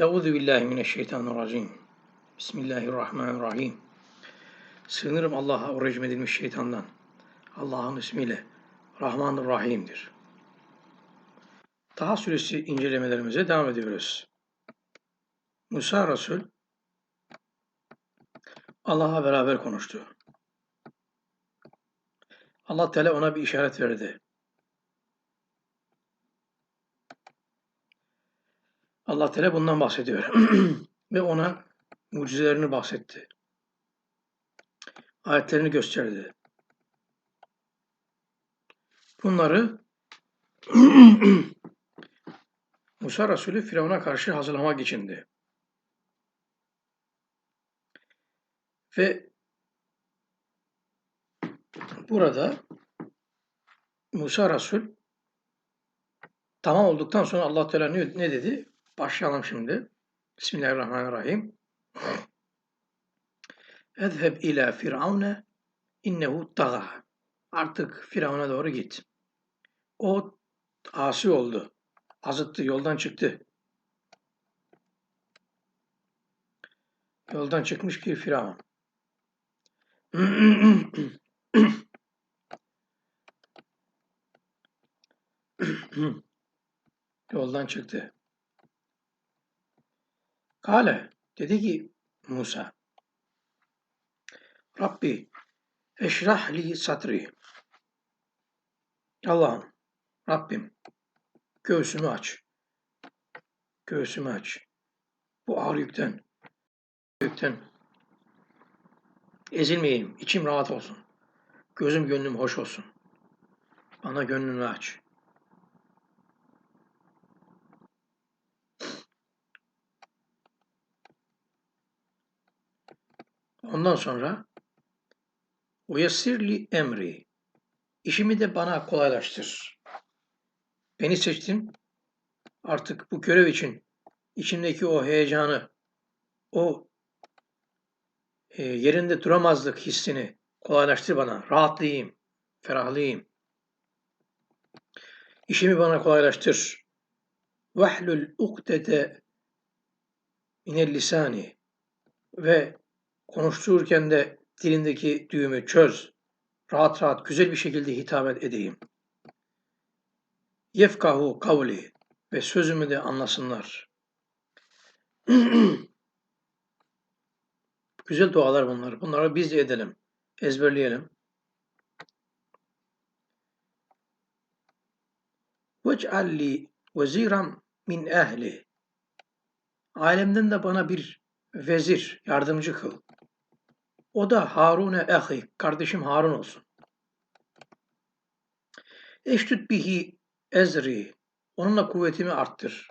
Euzu billahi mineşşeytanirracim. Bismillahirrahmanirrahim. Sığınırım Allah'a o rejim edilmiş şeytandan. Allah'ın ismiyle Rahmanur Rahim'dir. Taha suresi incelemelerimize devam ediyoruz. Musa Resul Allah'a beraber konuştu. Allah Teala ona bir işaret verdi. Allah Teala bundan bahsediyor. Ve ona mucizelerini bahsetti. Ayetlerini gösterdi. Bunları Musa Resulü Firavun'a karşı hazırlamak içindi. Ve burada Musa Resul tamam olduktan sonra Allah Teala ne, dedi? Başlayalım şimdi. Bismillahirrahmanirrahim. Ezheb ila firavune innehu taga. Artık Firavun'a doğru git. O asi oldu. Azıttı, yoldan çıktı. Yoldan çıkmış bir Firavun. Yoldan çıktı. Kale dedi ki Musa Rabbi eşrah li satri Allah'ım Rabbim göğsümü aç. Göğsümü aç. Bu ağır yükten yükten ezilmeyeyim. içim rahat olsun. Gözüm gönlüm hoş olsun. Bana gönlünü aç. Ondan sonra Uyesirli emri. İşimi de bana kolaylaştır. Beni seçtin. Artık bu görev için içimdeki o heyecanı, o e, yerinde duramazlık hissini kolaylaştır bana. Rahatlayayım, ferahlayayım. İşimi bana kolaylaştır. Vahlul ukdete minel lisani ve Konuştururken de dilindeki düğümü çöz. Rahat rahat güzel bir şekilde hitap edeyim. Yefkahu kavli ve sözümü de anlasınlar. güzel dualar bunlar. Bunları biz de edelim. Ezberleyelim. Vec'alli veziram min ehli. Ailemden de bana bir vezir, yardımcı kıl. O da Harun'e ehi, kardeşim Harun olsun. Eştüt bihi ezri, onunla kuvvetimi arttır.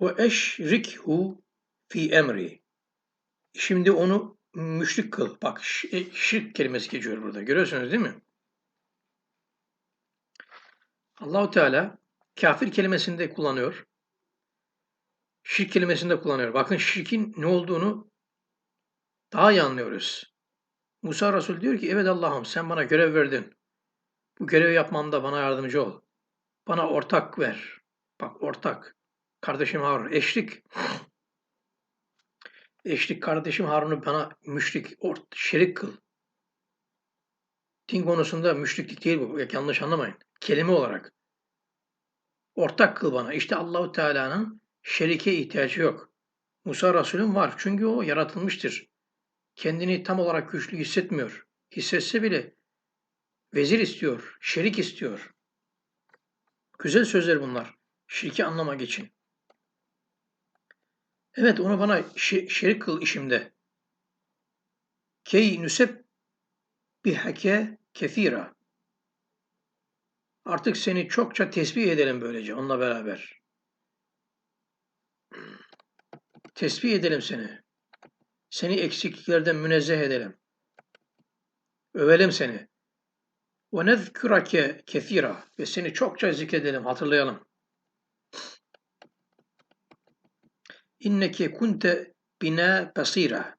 Ve eşrikhu fi emri. Şimdi onu müşrik kıl. Bak e, şirk kelimesi geçiyor burada. Görüyorsunuz değil mi? Allahu Teala kafir kelimesini de kullanıyor. Şirk kelimesini de kullanıyor. Bakın şirkin ne olduğunu daha iyi anlıyoruz. Musa Resul diyor ki evet Allah'ım sen bana görev verdin. Bu görevi yapmamda bana yardımcı ol. Bana ortak ver. Bak ortak. Kardeşim Harun. Eşlik. Eşlik kardeşim Harun'u bana müşrik, ort, şerik kıl. Din konusunda müşriklik değil bu. Yanlış anlamayın. Kelime olarak. Ortak kıl bana. İşte Allahu Teala'nın şerike ihtiyacı yok. Musa Resul'ün var. Çünkü o yaratılmıştır kendini tam olarak güçlü hissetmiyor. Hissetse bile vezir istiyor, şerik istiyor. Güzel sözler bunlar. Şirki anlamak için. Evet onu bana şerik kıl işimde. Key nüseb bihake kefira. Artık seni çokça tesbih edelim böylece onunla beraber. Tesbih edelim seni. Seni eksikliklerden münezzeh edelim. Övelim seni. Ve nezkürake kefira ve seni çokça zikredelim, hatırlayalım. İnneke kunte bina basira.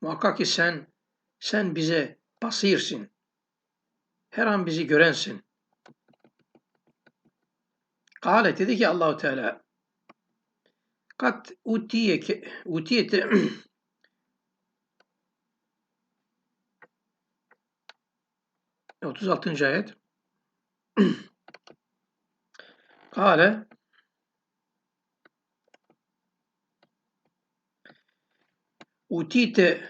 Muhakkak ki sen, sen bize basirsin. Her an bizi görensin. Kâle dedi ki Allahu Teala kat utiyeke utiyete Otuz altıncı ayet. Kale Utite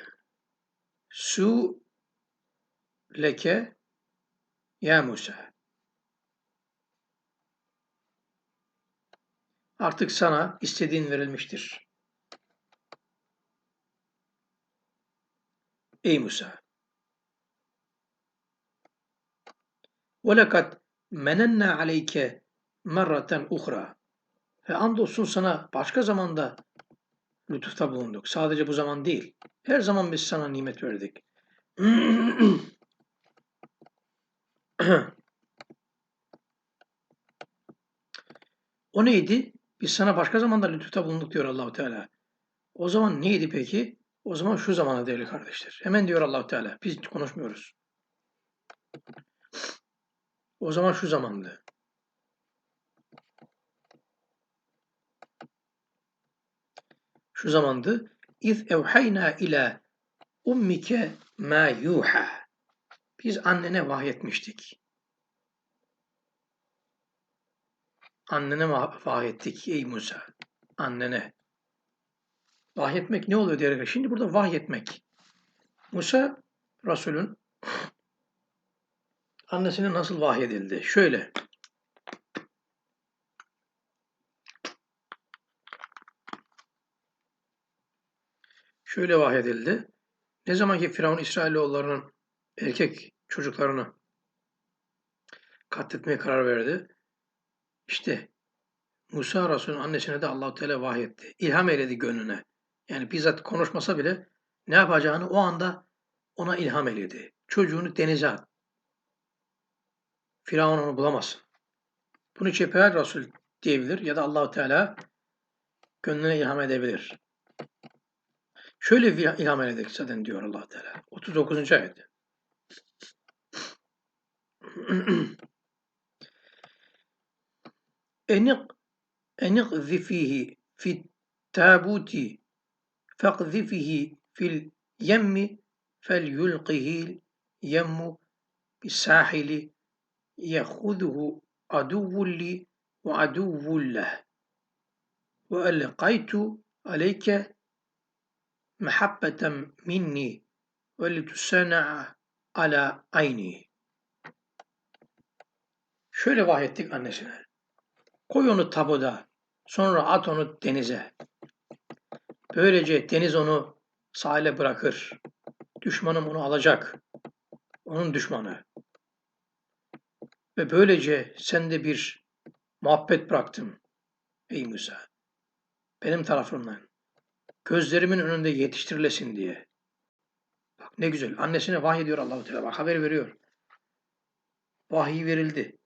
su leke ya Musa. Artık sana istediğin verilmiştir. Ey Musa. وَلَقَدْ menenna aleyke merraten uhra. Ve andolsun sana başka zamanda lütufta bulunduk. Sadece bu zaman değil. Her zaman biz sana nimet verdik. o neydi? Biz sana başka zamanda lütufta bulunduk diyor Allahu Teala. O zaman neydi peki? O zaman şu zamana değerli kardeşler. Hemen diyor Allahu Teala. Biz konuşmuyoruz. O zaman şu zamandı. Şu zamandı. İz evhayna ila ummike ma yuha. Biz annene vahyetmiştik. Annene vahyettik ey Musa. Annene. Vahyetmek ne oluyor diye. Şimdi burada vahyetmek. Musa Resul'ün annesine nasıl vahyedildi? Şöyle. Şöyle vahyedildi. Ne zaman ki Firavun İsrailoğullarının erkek çocuklarını katletmeye karar verdi. İşte Musa Resul'ün annesine de Allahu Teala vahyetti. İlham eyledi gönlüne. Yani bizzat konuşmasa bile ne yapacağını o anda ona ilham eyledi. Çocuğunu denize at. Firavun onu bulamaz. Bunu Cebrail Resul diyebilir ya da Allahu Teala gönlüne ilham edebilir. Şöyle bir ilham ededik zaten diyor Allah Teala. 39. ayet. انق أنقذفه في التابوت فاقذفه في اليم فليلقه اليم بالساحل يأخذه عدو لي وعدو له وألقيت عليك محبة مني ولتصنع على عيني. Şöyle vahyettik annesine. Koy onu tabuda, sonra at onu denize. Böylece deniz onu sahile bırakır. Düşmanım onu alacak. Onun düşmanı. Ve böylece sen de bir muhabbet bıraktım ey Musa. Benim tarafımdan gözlerimin önünde yetiştirilesin diye. Bak ne güzel. Annesine vahiy ediyor Allahu Teala. Bak haber veriyor. Vahiy verildi.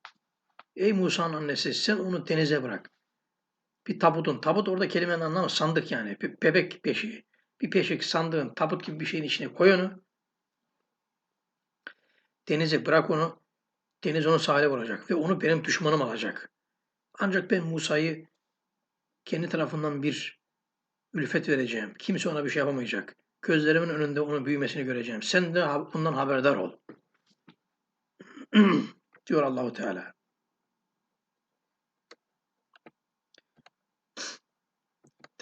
Ey Musa'nın annesi sen onu denize bırak. Bir tabutun. Tabut orada kelimenin anlamı sandık yani. Bir bebek peşiği. Bir peşik sandığın tabut gibi bir şeyin içine koy onu. Denize bırak onu. Deniz onu sahile vuracak ve onu benim düşmanım alacak. Ancak ben Musa'yı kendi tarafından bir ülfet vereceğim. Kimse ona bir şey yapamayacak. Gözlerimin önünde onun büyümesini göreceğim. Sen de bundan haberdar ol. diyor Allahu Teala.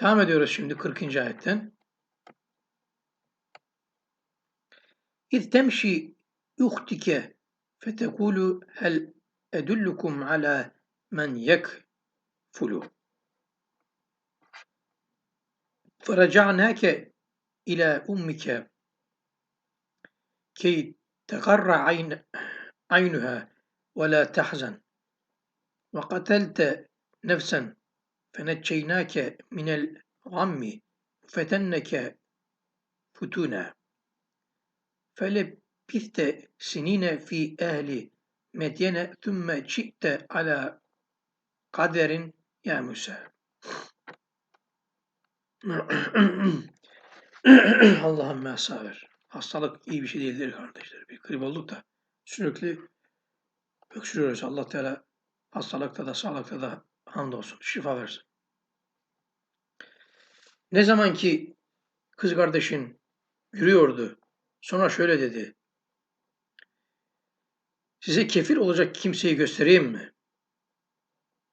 Devam ediyoruz şimdi 40. ayetten. İz temşi uhtike fetekulu hel edullukum ala men yekfulu. فرجعناك إلى أمك كي تقر عين عينها ولا تحزن وقتلت نفسا فنجيناك من الغم فتنك فتونا فلبثت سنين في أهل مدينة ثم جئت على قدر يا موسى Allah'ım mesaver. Hastalık iyi bir şey değildir kardeşler. Bir grip olduk da sürekli öksürüyoruz. Allah Teala hastalıkta da sağlıkta da Hamdolsun. Şifa versin. Ne zaman ki kız kardeşin yürüyordu. Sonra şöyle dedi. Size kefil olacak kimseyi göstereyim mi?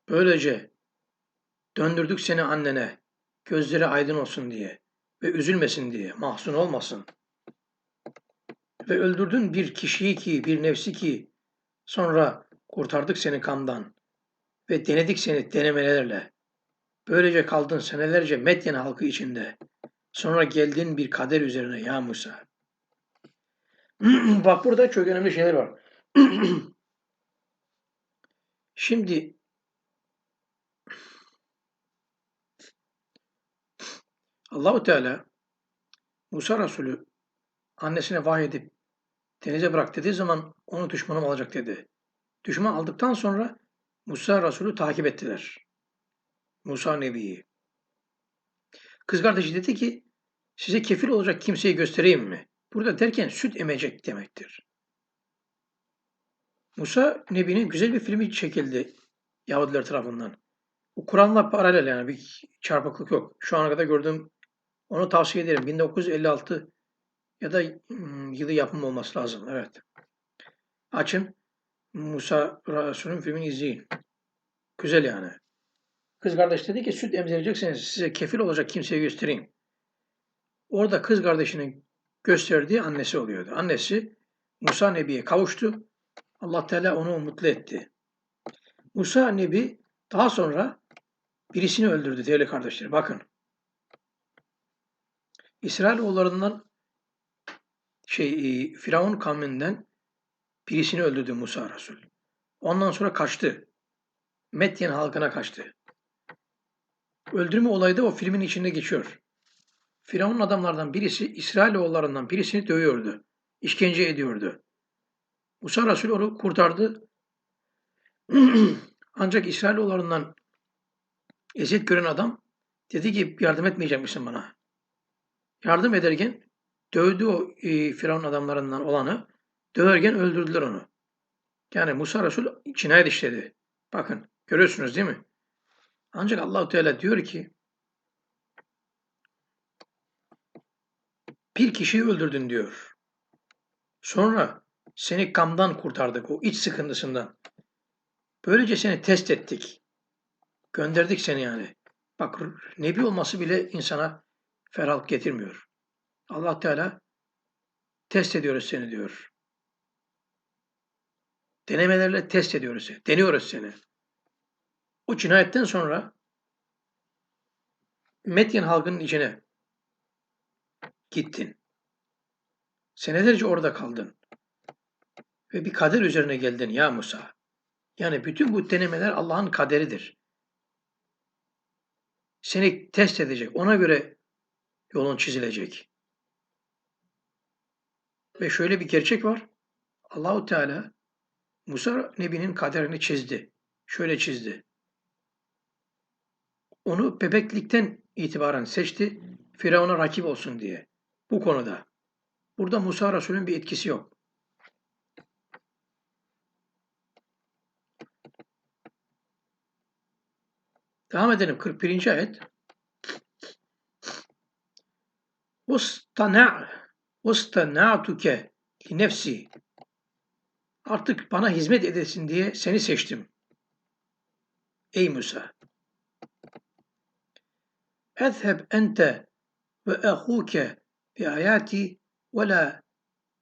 Böylece döndürdük seni annene, gözleri aydın olsun diye ve üzülmesin diye, mahzun olmasın. Ve öldürdün bir kişiyi ki, bir nefsi ki, sonra kurtardık seni kandan ve denedik seni denemelerle. Böylece kaldın senelerce Medyen halkı içinde. Sonra geldin bir kader üzerine ya Musa. Bak burada çok önemli şeyler var. Şimdi Allahu Teala Musa Resulü annesine vahyedip denize bırak dediği zaman onu düşmanım alacak dedi. Düşman aldıktan sonra Musa Resulü takip ettiler. Musa Nebi'yi. Kız kardeşi dedi ki size kefil olacak kimseyi göstereyim mi? Burada derken süt emecek demektir. Musa Nebi'nin güzel bir filmi çekildi Yahudiler tarafından. Bu Kur'an'la paralel yani bir çarpıklık yok. Şu ana kadar gördüğüm onu tavsiye ederim. 1956 ya da hmm, yılı yapım olması lazım. Evet. Açın. Musa Resul'ün filmini izleyin. Güzel yani. Kız kardeş dedi ki süt emzirecekseniz size kefil olacak kimseye göstereyim. Orada kız kardeşinin gösterdiği annesi oluyordu. Annesi Musa Nebi'ye kavuştu. Allah Teala onu mutlu etti. Musa Nebi daha sonra birisini öldürdü değerli kardeşler. Bakın. İsrailoğullarından şey e, Firavun kavminden birisini öldürdü Musa Resul. Ondan sonra kaçtı. Medyen halkına kaçtı. Öldürme olayı da o filmin içinde geçiyor. Firavun adamlardan birisi İsrailoğullarından birisini dövüyordu. İşkence ediyordu. Musa Resul onu kurtardı. Ancak İsrailoğullarından eziyet gören adam dedi ki yardım etmeyecek misin bana? Yardım ederken dövdü o e, Firavun adamlarından olanı. Döverken öldürdüler onu. Yani Musa Resul cinayet işledi. Bakın görüyorsunuz değil mi? Ancak Allahu Teala diyor ki bir kişiyi öldürdün diyor. Sonra seni kamdan kurtardık o iç sıkıntısından. Böylece seni test ettik. Gönderdik seni yani. Bak nebi olması bile insana ferahlık getirmiyor. Allah Teala test ediyoruz seni diyor. Denemelerle test ediyoruz seni. Deniyoruz seni. O cinayetten sonra Medyen halkının içine gittin. Senelerce orada kaldın. Ve bir kader üzerine geldin ya Musa. Yani bütün bu denemeler Allah'ın kaderidir. Seni test edecek. Ona göre yolun çizilecek. Ve şöyle bir gerçek var. Allahu Teala Musa Nebi'nin kaderini çizdi. Şöyle çizdi. Onu bebeklikten itibaren seçti. Firavun'a rakip olsun diye. Bu konuda. Burada Musa Resul'ün bir etkisi yok. Devam edelim 41. ayet. Ustana ustana'tuke li nefsi Artık bana hizmet edesin diye seni seçtim. Ey Musa. Ezheb ente ve ahuke bi ayati ve la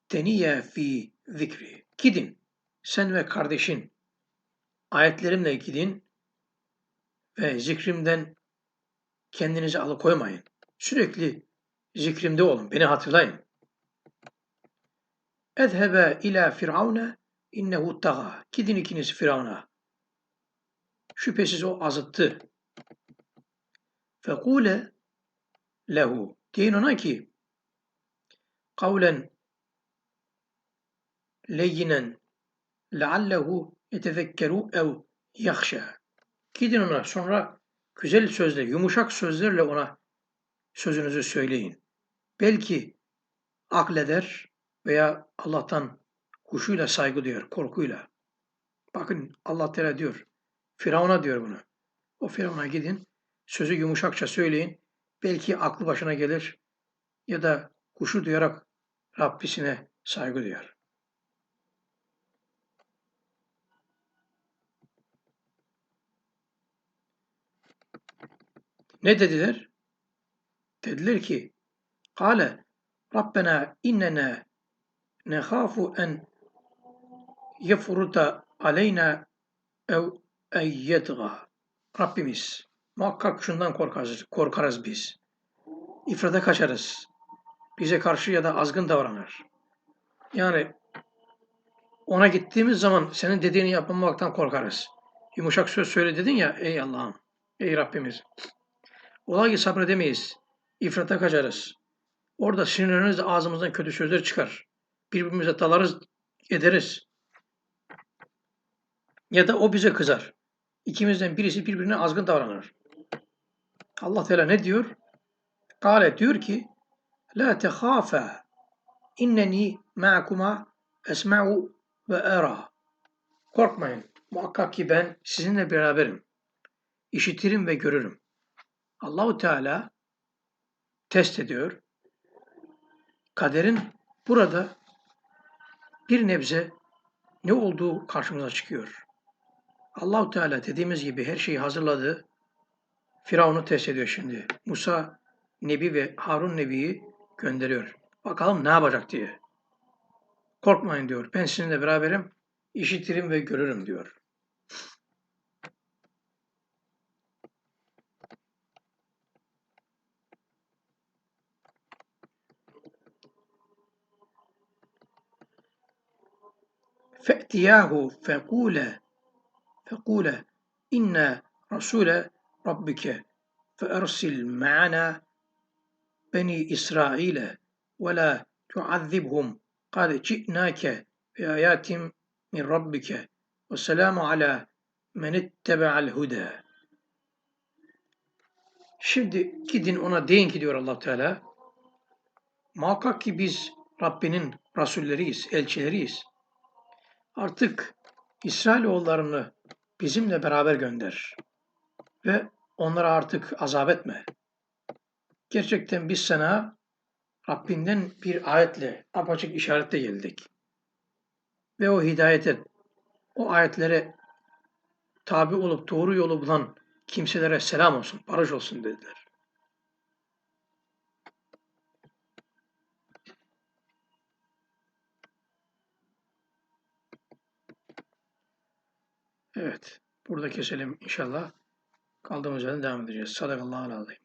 teniye fi zikri. Gidin sen ve kardeşin ayetlerimle gidin ve zikrimden kendinizi alıkoymayın. Sürekli zikrimde olun, beni hatırlayın. Ezhebe ila firavune innehu taga. Gidin ikiniz Firavun'a. Şüphesiz o azıttı. Fekule lehu. Deyin ona ki kavlen leyyinen leallehu yetezekkeru ev yakşa. Gidin ona sonra güzel sözle, yumuşak sözlerle ona sözünüzü söyleyin. Belki akleder veya Allah'tan huşuyla saygı duyar, korkuyla. Bakın Allah Teala diyor, Firavun'a diyor bunu. O Firavun'a gidin, sözü yumuşakça söyleyin. Belki aklı başına gelir ya da kuşu duyarak Rabbisine saygı duyar. Ne dediler? Dediler ki Kale Rabbena innena nehafu en yefruta aleyna ev eyyedga. Rabbimiz muhakkak şundan korkarız, korkarız biz. İfrada kaçarız. Bize karşı ya da azgın davranır. Yani ona gittiğimiz zaman senin dediğini yapmamaktan korkarız. Yumuşak söz söyle dedin ya ey Allah'ım, ey Rabbimiz. Olay ki sabredemeyiz. İfrata kaçarız. Orada sinirleniriz ağzımızdan kötü sözler çıkar. Birbirimize dalarız, ederiz. Ya da o bize kızar. İkimizden birisi birbirine azgın davranır. Allah Teala ne diyor? Kale diyor ki La tehâfâ inneni ma'kuma esma'u ve era. Korkmayın. Muhakkak ki ben sizinle beraberim. İşitirim ve görürüm. Allahu Teala test ediyor. Kaderin burada bir nebze ne olduğu karşımıza çıkıyor. Allahu Teala dediğimiz gibi her şeyi hazırladı. Firavun'u test ediyor şimdi. Musa Nebi ve Harun Nebi'yi gönderiyor. Bakalım ne yapacak diye. Korkmayın diyor. Ben sizinle beraberim. işitirim ve görürüm diyor. فَأْتِيَاهُ فَقُولَ fekule inne rasule rabbike fe ersil ma'ana beni İsrail'e ve la tuazzibhum kad ci'nake bi ayatim min rabbike ve selamu men ittebe'al huda. Şimdi gidin ona deyin ki diyor allah Teala muhakkak ki biz Rabbinin rasulleriyiz, elçileriyiz. Artık İsrailoğullarını bizimle beraber gönder ve onlara artık azap etme. Gerçekten biz sana Rabbinden bir ayetle, apaçık işaretle geldik. Ve o hidayete, o ayetlere tabi olup doğru yolu bulan kimselere selam olsun, barış olsun dediler. Evet, burada keselim inşallah. Kaldığımız yerden devam edeceğiz. Sadakallahu aleyhi.